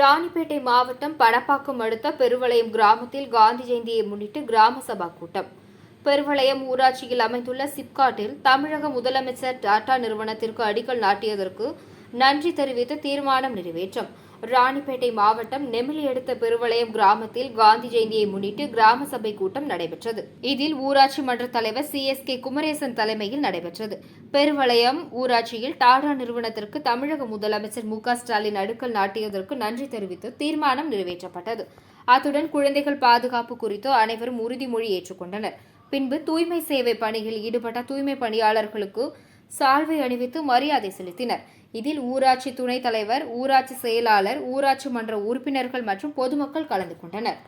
ராணிப்பேட்டை மாவட்டம் பணப்பாக்கம் அடுத்த பெருவளையம் கிராமத்தில் காந்தி ஜெயந்தியை முன்னிட்டு கிராம சபா கூட்டம். பெருவளையம் ஊராட்சியில் அமைந்துள்ள சிப்காட்டில் தமிழக முதலமைச்சர் டாடா நிறுவனத்திற்கு அடிக்கல் நாட்டியதற்கு நன்றி தெரிவித்து தீர்மானம் நிறைவேற்றம். ராணிப்பேட்டை மாவட்டம் நெமிலி அடுத்த பெருவளையம் கிராமத்தில் காந்தி ஜெயந்தியை முன்னிட்டு கிராம சபை கூட்டம் நடைபெற்றது. இதில் ஊராட்சி மன்ற தலைவர் சி. எஸ். கே. குமரேசன் தலைமையில் நடைபெற்றது. பெருவளையம் ஊராட்சியில் டாடா நிறுவனத்திற்கு தமிழக முதலமைச்சர் மு. ஸ்டாலின் அடிக்கல் நாட்டியதற்கு நன்றி தெரிவித்து தீர்மானம் நிறைவேற்றப்பட்டது. அத்துடன் குழந்தைகள் பாதுகாப்பு குறித்து அனைவரும் உறுதிமொழி ஏற்றுக்கொண்டனர். பின்பு தூய்மை சேவை பணியில் ஈடுபட்ட தூய்மை பணியாளர்களுக்கு சால்வை அணிவித்து மரியாதை செலுத்தினர். இதில் ஊராட்சி துணைத் தலைவர் ஊராட்சி செயலாளர் ஊராட்சி மன்ற உறுப்பினர்கள் மற்றும் பொதுமக்கள் கலந்து கொண்டனர்.